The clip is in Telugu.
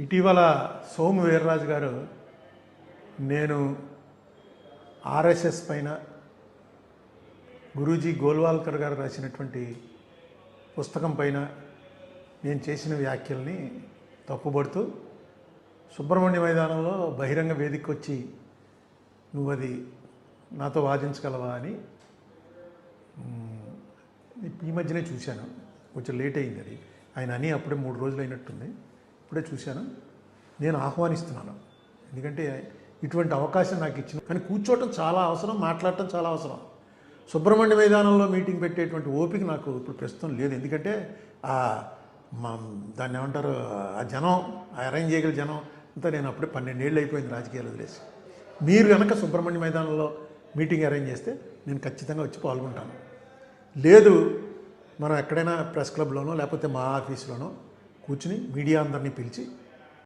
ఇటీవల సోము వీర్రాజు గారు నేను ఆర్ఎస్ఎస్ పైన గురూజీ గోల్వాల్కర్ గారు రాసినటువంటి పుస్తకం పైన నేను చేసిన వ్యాఖ్యల్ని తప్పుబడుతూ సుబ్రహ్మణ్య మైదానంలో బహిరంగ వేదికకు వచ్చి నువ్వు అది నాతో వాదించగలవా అని ఈ మధ్యనే చూశాను. కొంచెం లేట్ అయింది అది. ఆయన అని అప్పుడే మూడు రోజులు అయినట్టుంది. ఇప్పుడే చూశాను. నేను ఆహ్వానిస్తున్నాను. ఎందుకంటే ఇటువంటి అవకాశం నాకు ఇచ్చిన కానీ కూర్చోవటం చాలా అవసరం మాట్లాడటం చాలా అవసరం. సుబ్రహ్మణ్య మైదానంలో మీటింగ్ పెట్టేటువంటి ఓపిక నాకు ఇప్పుడు ప్రస్తుతం లేదు. ఎందుకంటే ఆ మా దాన్ని ఏమంటారు? ఆ జనం ఆ అరేంజ్ చేయగల జనం అంతా నేను అప్పుడే పన్నెండేళ్ళు అయిపోయింది రాజకీయాలు వదిలేసి. మీరు కనుక సుబ్రహ్మణ్య మైదానంలో మీటింగ్ అరేంజ్ చేస్తే నేను ఖచ్చితంగా వచ్చి పాల్గొంటాను. లేదు మనం ఎక్కడైనా ప్రెస్ క్లబ్లోనో లేకపోతే మా ఆఫీస్లోనో కూర్చుని మీడియా అందరినీ పిలిచి